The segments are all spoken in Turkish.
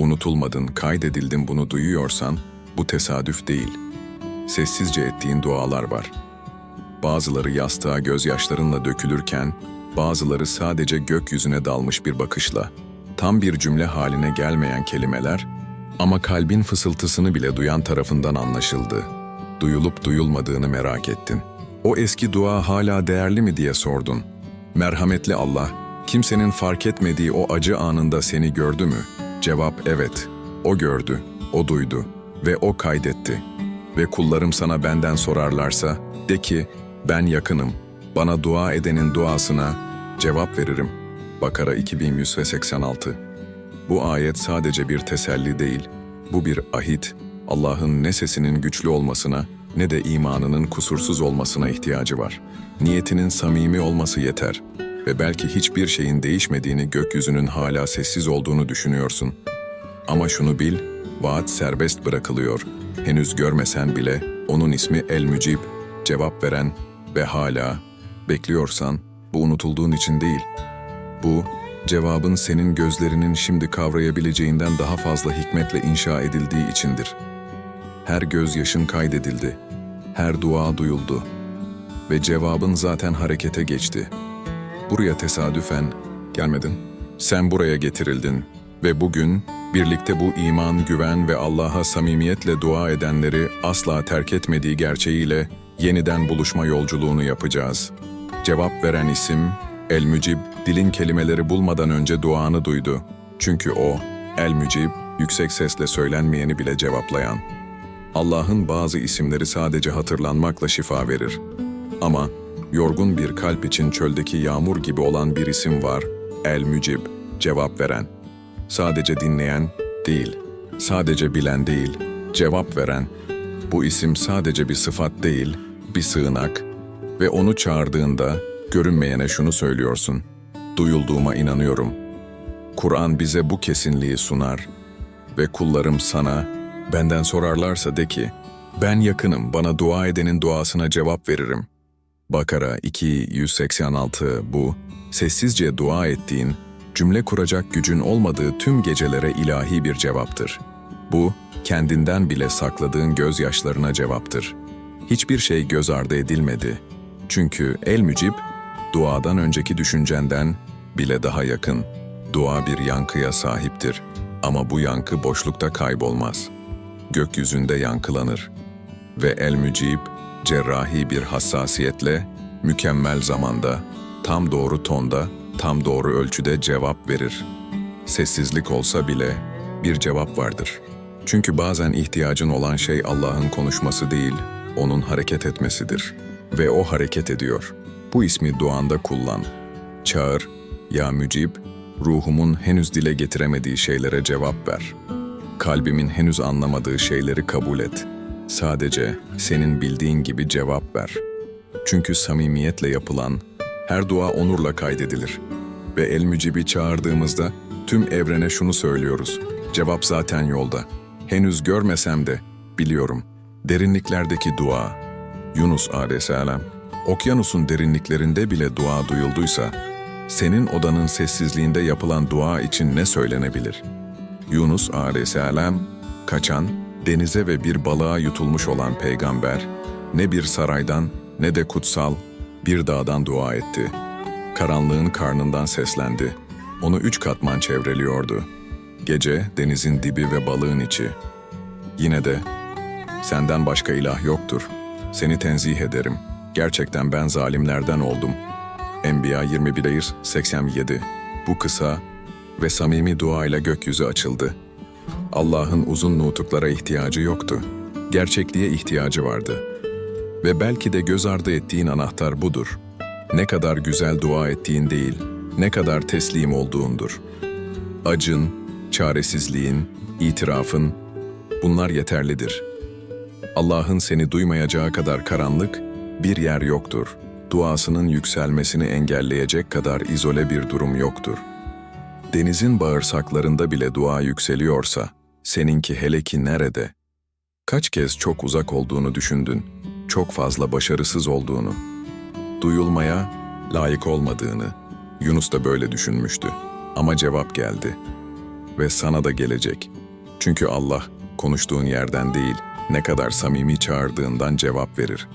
unutulmadın, kaydedildin bunu duyuyorsan bu tesadüf değil. Sessizce ettiğin dualar var. Bazıları yastığa gözyaşlarınla dökülürken, bazıları sadece gökyüzüne dalmış bir bakışla. Tam bir cümle haline gelmeyen kelimeler ama kalbin fısıltısını bile duyan tarafından anlaşıldı. Duyulup duyulmadığını merak ettin. O eski dua hala değerli mi diye sordun. Merhametli Allah, kimsenin fark etmediği o acı anında seni gördü mü? Cevap evet. O gördü, o duydu ve o kaydetti. Ve kullarım sana benden sorarlarsa, de ki, ben yakınım, bana dua edenin duasına cevap veririm. Bakara 2186 Bu ayet sadece bir teselli değil, bu bir ahit, Allah'ın ne sesinin güçlü olmasına ne de imanının kusursuz olmasına ihtiyacı var. Niyetinin samimi olması yeter ve belki hiçbir şeyin değişmediğini gökyüzünün hala sessiz olduğunu düşünüyorsun. Ama şunu bil, vaat serbest bırakılıyor. Henüz görmesen bile onun ismi El-Mücib, cevap veren ve hala bekliyorsan bu unutulduğun için değil. Bu, cevabın senin gözlerinin şimdi kavrayabileceğinden daha fazla hikmetle inşa edildiği içindir. Her gözyaşın kaydedildi, her dua duyuldu ve cevabın zaten harekete geçti. Buraya tesadüfen gelmedin. Sen buraya getirildin ve bugün birlikte bu iman, güven ve Allah'a samimiyetle dua edenleri asla terk etmediği gerçeğiyle yeniden buluşma yolculuğunu yapacağız. Cevap veren isim El-Mücib, dilin kelimeleri bulmadan önce duanı duydu. Çünkü o, El-Mücib, yüksek sesle söylenmeyeni bile cevaplayan. Allah'ın bazı isimleri sadece hatırlanmakla şifa verir. Ama yorgun bir kalp için çöldeki yağmur gibi olan bir isim var, El-Mücib, cevap veren. Sadece dinleyen değil, sadece bilen değil, cevap veren. Bu isim sadece bir sıfat değil, bir sığınak ve onu çağırdığında görünmeyene şunu söylüyorsun. Duyulduğuma inanıyorum. Kur'an bize bu kesinliği sunar ve kullarım sana, benden sorarlarsa de ki, ben yakınım, bana dua edenin duasına cevap veririm. Bakara 286 bu, sessizce dua ettiğin, cümle kuracak gücün olmadığı tüm gecelere ilahi bir cevaptır. Bu, kendinden bile sakladığın gözyaşlarına cevaptır. Hiçbir şey göz ardı edilmedi. Çünkü el mücib, duadan önceki düşüncenden bile daha yakın. Dua bir yankıya sahiptir ama bu yankı boşlukta kaybolmaz. Gökyüzünde yankılanır. Ve el mücib, cerrahi bir hassasiyetle, mükemmel zamanda, tam doğru tonda, tam doğru ölçüde cevap verir. Sessizlik olsa bile bir cevap vardır. Çünkü bazen ihtiyacın olan şey Allah'ın konuşması değil, onun hareket etmesidir. Ve o hareket ediyor. Bu ismi duanda kullan. Çağır, ya mücib, ruhumun henüz dile getiremediği şeylere cevap ver. Kalbimin henüz anlamadığı şeyleri kabul et. Sadece senin bildiğin gibi cevap ver. Çünkü samimiyetle yapılan her dua onurla kaydedilir. Ve El Mücib'i çağırdığımızda tüm evrene şunu söylüyoruz. Cevap zaten yolda. Henüz görmesem de biliyorum. Derinliklerdeki dua. Yunus aleyhisselam. Okyanusun derinliklerinde bile dua duyulduysa, senin odanın sessizliğinde yapılan dua için ne söylenebilir? Yunus aleyhisselam, kaçan, denize ve bir balığa yutulmuş olan peygamber, ne bir saraydan ne de kutsal bir dağdan dua etti. Karanlığın karnından seslendi. Onu üç katman çevreliyordu. Gece, denizin dibi ve balığın içi. Yine de, senden başka ilah yoktur. Seni tenzih ederim. Gerçekten ben zalimlerden oldum. Enbiya 21 87 Bu kısa ve samimi duayla gökyüzü açıldı. Allah'ın uzun nutuklara ihtiyacı yoktu. Gerçekliğe ihtiyacı vardı. Ve belki de göz ardı ettiğin anahtar budur. Ne kadar güzel dua ettiğin değil, ne kadar teslim olduğundur. Acın, çaresizliğin, itirafın, bunlar yeterlidir. Allah'ın seni duymayacağı kadar karanlık, bir yer yoktur. Duasının yükselmesini engelleyecek kadar izole bir durum yoktur. Denizin bağırsaklarında bile dua yükseliyorsa, seninki hele ki nerede? Kaç kez çok uzak olduğunu düşündün, çok fazla başarısız olduğunu, duyulmaya layık olmadığını, Yunus da böyle düşünmüştü. Ama cevap geldi. ve sana da gelecek. Çünkü Allah konuştuğun yerden değil, ne kadar samimi çağırdığından cevap verir.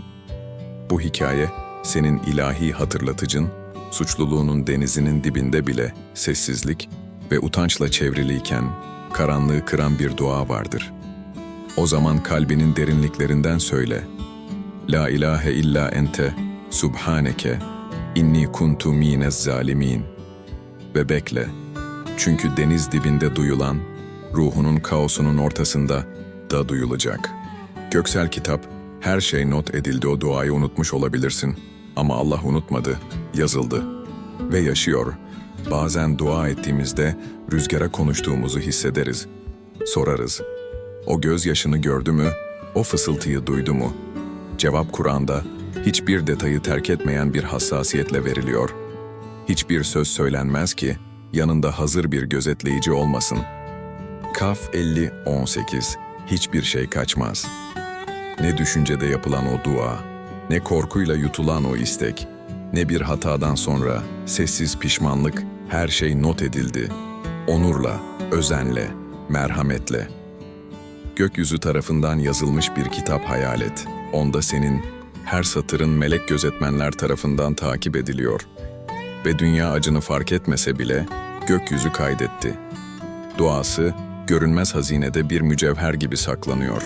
Bu hikaye senin ilahi hatırlatıcın, suçluluğunun denizinin dibinde bile sessizlik ve utançla çevriliyken karanlığı kıran bir dua vardır. O zaman kalbinin derinliklerinden söyle. La ilahe illa ente, subhaneke, inni kuntu minez zalimin. Ve bekle. Çünkü deniz dibinde duyulan, ruhunun kaosunun ortasında da duyulacak. Göksel kitap, her şey not edildi o duayı unutmuş olabilirsin. Ama Allah unutmadı, yazıldı. Ve yaşıyor. Bazen dua ettiğimizde rüzgara konuştuğumuzu hissederiz. Sorarız. O gözyaşını gördü mü? O fısıltıyı duydu mu? Cevap Kur'an'da hiçbir detayı terk etmeyen bir hassasiyetle veriliyor. Hiçbir söz söylenmez ki yanında hazır bir gözetleyici olmasın. Kaf 50-18 Hiçbir şey kaçmaz. Ne düşüncede yapılan o dua, ne korkuyla yutulan o istek, ne bir hatadan sonra sessiz pişmanlık, her şey not edildi. Onurla, özenle, merhametle. Gökyüzü tarafından yazılmış bir kitap hayal et. Onda senin her satırın melek gözetmenler tarafından takip ediliyor. Ve dünya acını fark etmese bile gökyüzü kaydetti. Duası görünmez hazinede bir mücevher gibi saklanıyor.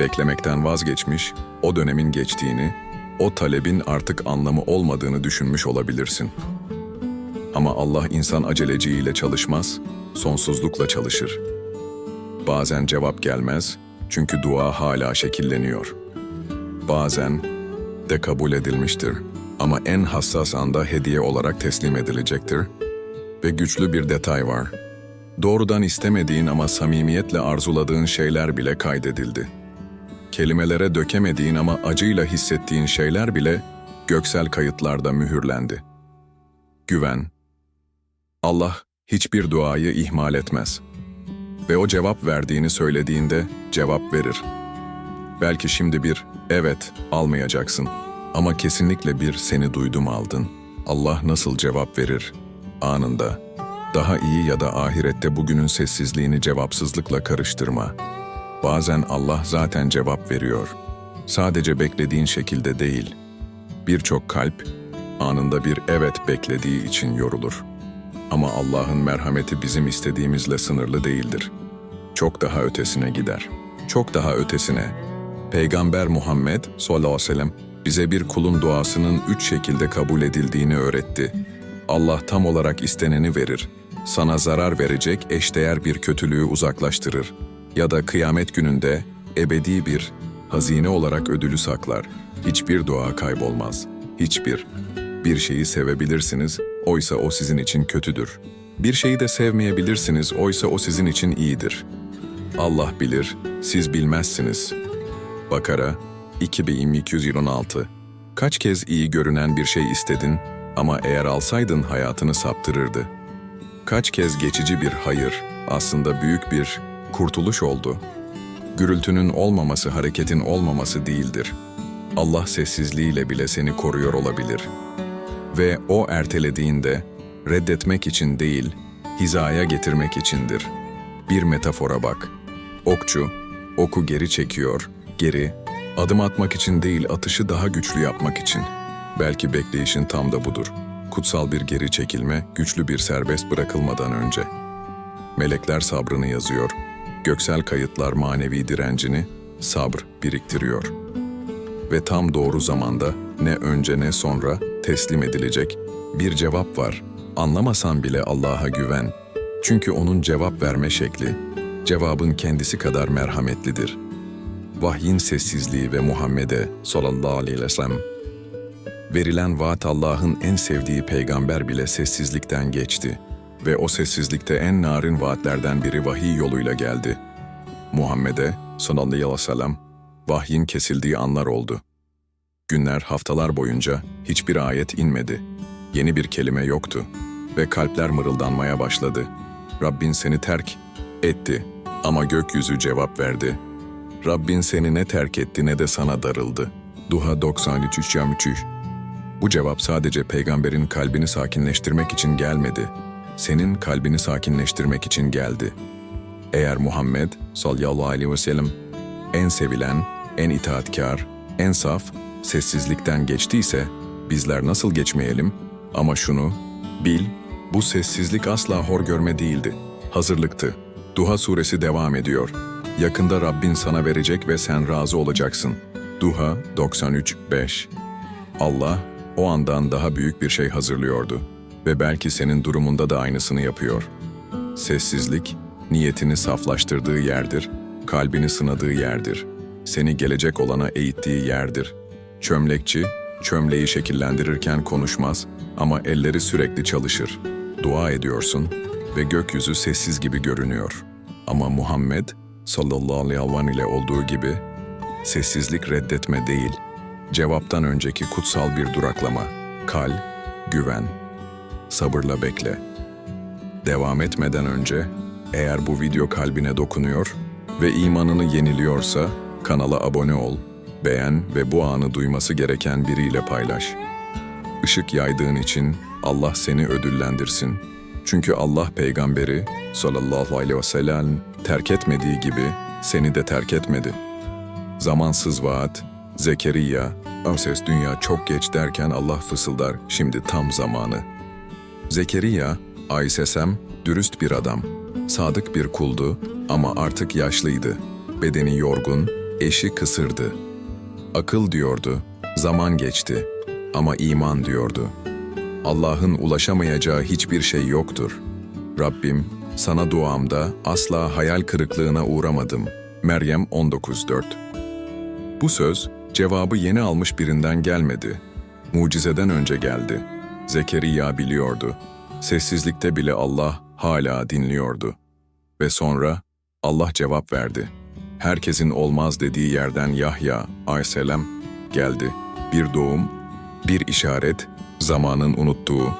Beklemekten vazgeçmiş, o dönemin geçtiğini, o talebin artık anlamı olmadığını düşünmüş olabilirsin. Ama Allah insan aceleciyle çalışmaz, sonsuzlukla çalışır. Bazen cevap gelmez çünkü dua hala şekilleniyor. Bazen de kabul edilmiştir ama en hassas anda hediye olarak teslim edilecektir. Ve güçlü bir detay var. Doğrudan istemediğin ama samimiyetle arzuladığın şeyler bile kaydedildi. Kelimelere dökemediğin ama acıyla hissettiğin şeyler bile göksel kayıtlarda mühürlendi. Güven. Allah hiçbir duayı ihmal etmez. Ve o cevap verdiğini söylediğinde cevap verir. Belki şimdi bir evet almayacaksın ama kesinlikle bir seni duydum aldın. Allah nasıl cevap verir? Anında. Daha iyi ya da ahirette bugünün sessizliğini cevapsızlıkla karıştırma. Bazen Allah zaten cevap veriyor. Sadece beklediğin şekilde değil. Birçok kalp anında bir evet beklediği için yorulur. Ama Allah'ın merhameti bizim istediğimizle sınırlı değildir. Çok daha ötesine gider. Çok daha ötesine. Peygamber Muhammed sallallahu aleyhi ve sellem bize bir kulun duasının üç şekilde kabul edildiğini öğretti. Allah tam olarak isteneni verir. Sana zarar verecek eşdeğer bir kötülüğü uzaklaştırır. Ya da kıyamet gününde ebedi bir hazine olarak ödülü saklar. Hiçbir dua kaybolmaz. Hiçbir. Bir şeyi sevebilirsiniz, oysa o sizin için kötüdür. Bir şeyi de sevmeyebilirsiniz, oysa o sizin için iyidir. Allah bilir, siz bilmezsiniz. Bakara 2226 Kaç kez iyi görünen bir şey istedin ama eğer alsaydın hayatını saptırırdı. Kaç kez geçici bir hayır, aslında büyük bir kurtuluş oldu. Gürültünün olmaması hareketin olmaması değildir. Allah sessizliğiyle bile seni koruyor olabilir. Ve o ertelediğinde reddetmek için değil, hizaya getirmek içindir. Bir metafora bak. Okçu, oku geri çekiyor, geri, adım atmak için değil atışı daha güçlü yapmak için. Belki bekleyişin tam da budur. Kutsal bir geri çekilme, güçlü bir serbest bırakılmadan önce. Melekler sabrını yazıyor, göksel kayıtlar manevi direncini, sabr biriktiriyor. Ve tam doğru zamanda ne önce ne sonra teslim edilecek bir cevap var. Anlamasan bile Allah'a güven. Çünkü onun cevap verme şekli, cevabın kendisi kadar merhametlidir. Vahyin sessizliği ve Muhammed'e sallallahu aleyhi ve sellem verilen vaat Allah'ın en sevdiği peygamber bile sessizlikten geçti ve o sessizlikte en narin vaatlerden biri vahiy yoluyla geldi. Muhammed'e sallallahu aleyhi ve sellem vahyin kesildiği anlar oldu. Günler, haftalar boyunca hiçbir ayet inmedi. Yeni bir kelime yoktu ve kalpler mırıldanmaya başladı. Rabbin seni terk etti ama gökyüzü cevap verdi. Rabbin seni ne terk etti ne de sana darıldı. Duha 93 3 Bu cevap sadece peygamberin kalbini sakinleştirmek için gelmedi. senin kalbini sakinleştirmek için geldi. Eğer Muhammed sallallahu aleyhi ve sellem en sevilen, en itaatkar, en saf, sessizlikten geçtiyse bizler nasıl geçmeyelim? Ama şunu bil, bu sessizlik asla hor görme değildi. Hazırlıktı. Duha suresi devam ediyor. Yakında Rabbin sana verecek ve sen razı olacaksın. Duha 93-5 Allah o andan daha büyük bir şey hazırlıyordu ve belki senin durumunda da aynısını yapıyor. Sessizlik, niyetini saflaştırdığı yerdir, kalbini sınadığı yerdir, seni gelecek olana eğittiği yerdir. Çömlekçi, çömleği şekillendirirken konuşmaz ama elleri sürekli çalışır. Dua ediyorsun ve gökyüzü sessiz gibi görünüyor. Ama Muhammed sallallahu aleyhi ve ile olduğu gibi sessizlik reddetme değil, cevaptan önceki kutsal bir duraklama, kal, güven, sabırla bekle. Devam etmeden önce, eğer bu video kalbine dokunuyor ve imanını yeniliyorsa kanala abone ol, beğen ve bu anı duyması gereken biriyle paylaş. Işık yaydığın için Allah seni ödüllendirsin. Çünkü Allah peygamberi sallallahu aleyhi ve sellem terk etmediği gibi seni de terk etmedi. Zamansız vaat, Zekeriya, o ses dünya çok geç derken Allah fısıldar, şimdi tam zamanı. Zekeriya, Aysesem, dürüst bir adam. Sadık bir kuldu ama artık yaşlıydı. Bedeni yorgun, eşi kısırdı. Akıl diyordu, zaman geçti ama iman diyordu. Allah'ın ulaşamayacağı hiçbir şey yoktur. Rabbim, sana duamda asla hayal kırıklığına uğramadım. Meryem 19.4 Bu söz, cevabı yeni almış birinden gelmedi. Mucizeden önce geldi. Zekeriya biliyordu. Sessizlikte bile Allah hala dinliyordu. Ve sonra Allah cevap verdi. Herkesin olmaz dediği yerden Yahya aleyhisselam geldi. Bir doğum, bir işaret, zamanın unuttuğu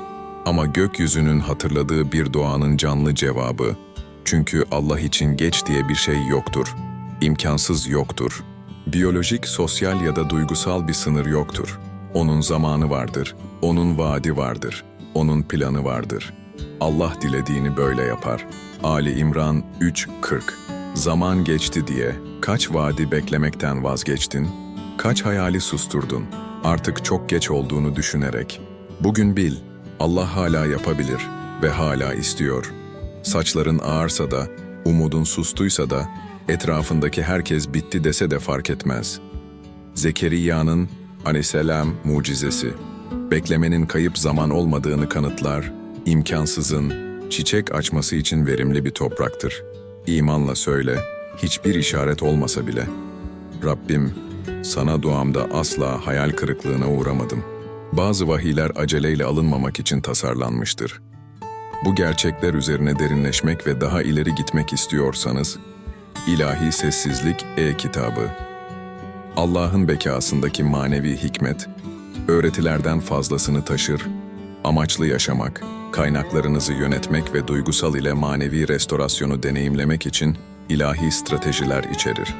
ama gökyüzünün hatırladığı bir doğanın canlı cevabı. Çünkü Allah için geç diye bir şey yoktur. İmkansız yoktur. Biyolojik, sosyal ya da duygusal bir sınır yoktur. Onun zamanı vardır, onun vaadi vardır, onun planı vardır. Allah dilediğini böyle yapar. Ali İmran 3.40 Zaman geçti diye kaç vaadi beklemekten vazgeçtin? Kaç hayali susturdun? Artık çok geç olduğunu düşünerek. Bugün bil, Allah hala yapabilir ve hala istiyor. Saçların ağarsa da, umudun sustuysa da, etrafındaki herkes bitti dese de fark etmez. Zekeriya'nın aleyhisselam mucizesi, beklemenin kayıp zaman olmadığını kanıtlar, imkansızın çiçek açması için verimli bir topraktır. İmanla söyle, hiçbir işaret olmasa bile. Rabbim, sana duamda asla hayal kırıklığına uğramadım. Bazı vahiyler aceleyle alınmamak için tasarlanmıştır. Bu gerçekler üzerine derinleşmek ve daha ileri gitmek istiyorsanız, İlahi Sessizlik E-Kitabı Allah'ın bekasındaki manevi hikmet, öğretilerden fazlasını taşır, amaçlı yaşamak, kaynaklarınızı yönetmek ve duygusal ile manevi restorasyonu deneyimlemek için ilahi stratejiler içerir.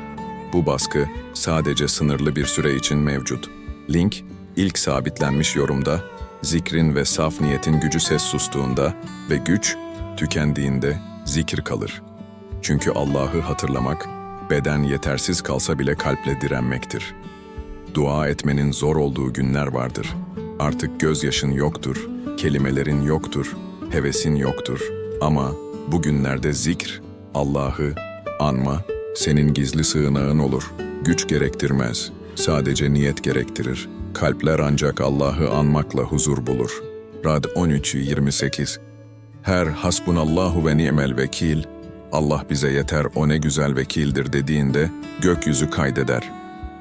Bu baskı sadece sınırlı bir süre için mevcut. Link, ilk sabitlenmiş yorumda, zikrin ve saf niyetin gücü ses sustuğunda ve güç tükendiğinde zikir kalır. Çünkü Allah'ı hatırlamak, beden yetersiz kalsa bile kalple direnmektir. Dua etmenin zor olduğu günler vardır. Artık gözyaşın yoktur, kelimelerin yoktur, hevesin yoktur. Ama bu günlerde zikr, Allah'ı anma, senin gizli sığınağın olur. Güç gerektirmez, sadece niyet gerektirir. Kalpler ancak Allah'ı anmakla huzur bulur. Rad 13-28 Her hasbunallahu ve ni'mel vekil, Allah bize yeter o ne güzel vekildir dediğinde gökyüzü kaydeder.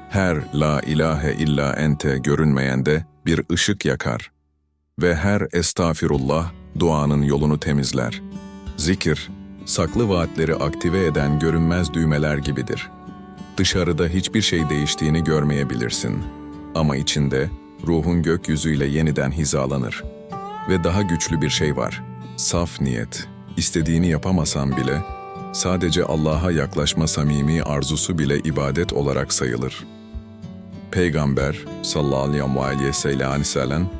Her la ilahe illa ente görünmeyende bir ışık yakar. Ve her estağfirullah duanın yolunu temizler. Zikir, saklı vaatleri aktive eden görünmez düğmeler gibidir. Dışarıda hiçbir şey değiştiğini görmeyebilirsin. Ama içinde ruhun gökyüzüyle yeniden hizalanır. Ve daha güçlü bir şey var. Saf niyet. İstediğini yapamasan bile sadece Allah'a yaklaşma samimi arzusu bile ibadet olarak sayılır. Peygamber sallallahu aleyhi ve sellem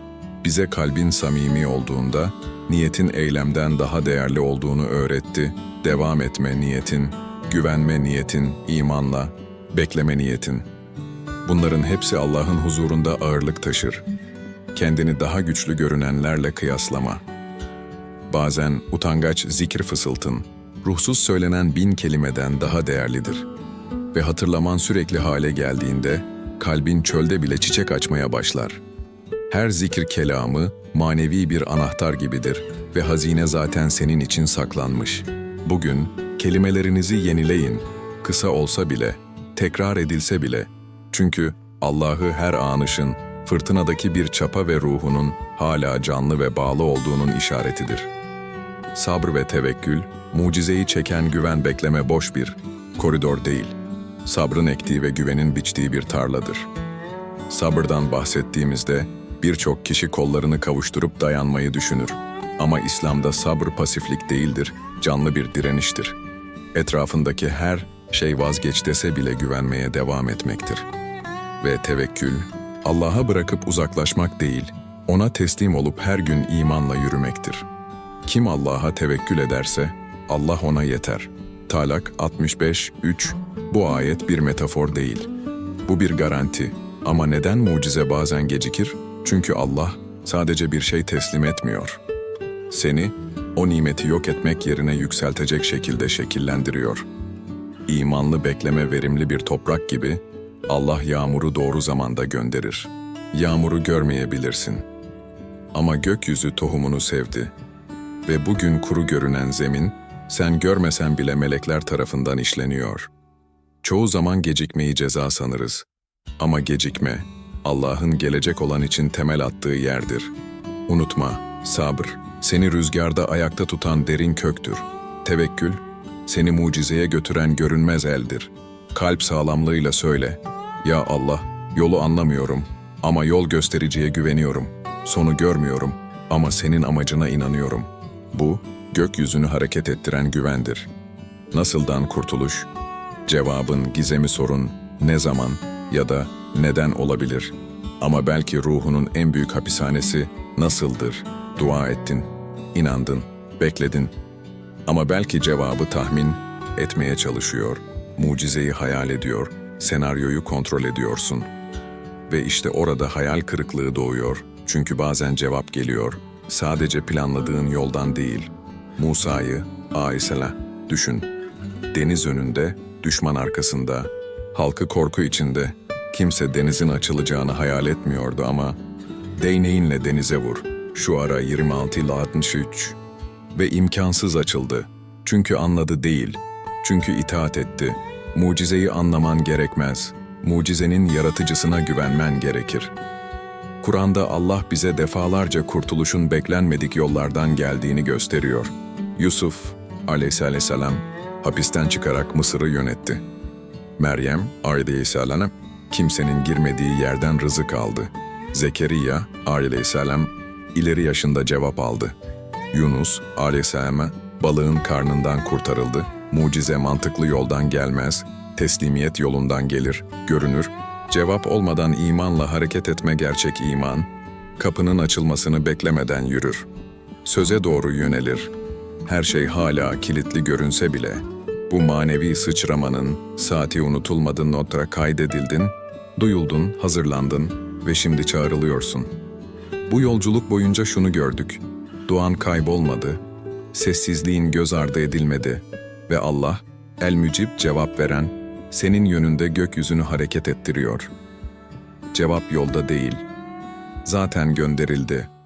bize kalbin samimi olduğunda niyetin eylemden daha değerli olduğunu öğretti. Devam etme niyetin, güvenme niyetin, imanla, bekleme niyetin. Bunların hepsi Allah'ın huzurunda ağırlık taşır. Kendini daha güçlü görünenlerle kıyaslama. Bazen utangaç zikir fısıltın, ruhsuz söylenen bin kelimeden daha değerlidir. Ve hatırlaman sürekli hale geldiğinde, kalbin çölde bile çiçek açmaya başlar. Her zikir kelamı, manevi bir anahtar gibidir ve hazine zaten senin için saklanmış. Bugün, kelimelerinizi yenileyin, kısa olsa bile, tekrar edilse bile. Çünkü Allah'ı her anışın, fırtınadaki bir çapa ve ruhunun hala canlı ve bağlı olduğunun işaretidir. Sabır ve tevekkül, mucizeyi çeken güven bekleme boş bir koridor değil. Sabrın ektiği ve güvenin biçtiği bir tarladır. Sabırdan bahsettiğimizde birçok kişi kollarını kavuşturup dayanmayı düşünür. Ama İslam'da sabır pasiflik değildir, canlı bir direniştir. Etrafındaki her şey vazgeç dese bile güvenmeye devam etmektir. Ve tevekkül, Allah'a bırakıp uzaklaşmak değil, ona teslim olup her gün imanla yürümektir. Kim Allah'a tevekkül ederse, Allah ona yeter. Talak 65, 3 Bu ayet bir metafor değil. Bu bir garanti. Ama neden mucize bazen gecikir? Çünkü Allah sadece bir şey teslim etmiyor. Seni, o nimeti yok etmek yerine yükseltecek şekilde şekillendiriyor. İmanlı bekleme verimli bir toprak gibi, Allah yağmuru doğru zamanda gönderir. Yağmuru görmeyebilirsin. Ama gökyüzü tohumunu sevdi ve bugün kuru görünen zemin, sen görmesen bile melekler tarafından işleniyor. Çoğu zaman gecikmeyi ceza sanırız. Ama gecikme, Allah'ın gelecek olan için temel attığı yerdir. Unutma, sabır, seni rüzgarda ayakta tutan derin köktür. Tevekkül, seni mucizeye götüren görünmez eldir. Kalp sağlamlığıyla söyle, Ya Allah, yolu anlamıyorum ama yol göstericiye güveniyorum. Sonu görmüyorum ama senin amacına inanıyorum.'' Bu, gökyüzünü hareket ettiren güvendir. Nasıldan kurtuluş? Cevabın gizemi sorun ne zaman ya da neden olabilir. Ama belki ruhunun en büyük hapishanesi nasıldır? Dua ettin, inandın, bekledin. Ama belki cevabı tahmin etmeye çalışıyor, mucizeyi hayal ediyor, senaryoyu kontrol ediyorsun. Ve işte orada hayal kırıklığı doğuyor. Çünkü bazen cevap geliyor, sadece planladığın yoldan değil. Musa'yı, Aleyhisselam, düşün. Deniz önünde, düşman arkasında, halkı korku içinde. Kimse denizin açılacağını hayal etmiyordu ama değneğinle denize vur. Şu ara 26 ile 63 ve imkansız açıldı. Çünkü anladı değil. Çünkü itaat etti. Mucizeyi anlaman gerekmez. Mucizenin yaratıcısına güvenmen gerekir.'' Kur'an'da Allah bize defalarca kurtuluşun beklenmedik yollardan geldiğini gösteriyor. Yusuf aleyhisselam hapisten çıkarak Mısır'ı yönetti. Meryem aleyhisselam kimsenin girmediği yerden rızık aldı. Zekeriya aleyhisselam ileri yaşında cevap aldı. Yunus aleyhisselam balığın karnından kurtarıldı. Mucize mantıklı yoldan gelmez, teslimiyet yolundan gelir, görünür Cevap olmadan imanla hareket etme gerçek iman, kapının açılmasını beklemeden yürür. Söze doğru yönelir. Her şey hala kilitli görünse bile, bu manevi sıçramanın saati unutulmadı notra kaydedildin, duyuldun, hazırlandın ve şimdi çağrılıyorsun. Bu yolculuk boyunca şunu gördük. Duan kaybolmadı, sessizliğin göz ardı edilmedi ve Allah, el-mücib cevap veren, senin yönünde gökyüzünü hareket ettiriyor. Cevap yolda değil. Zaten gönderildi.''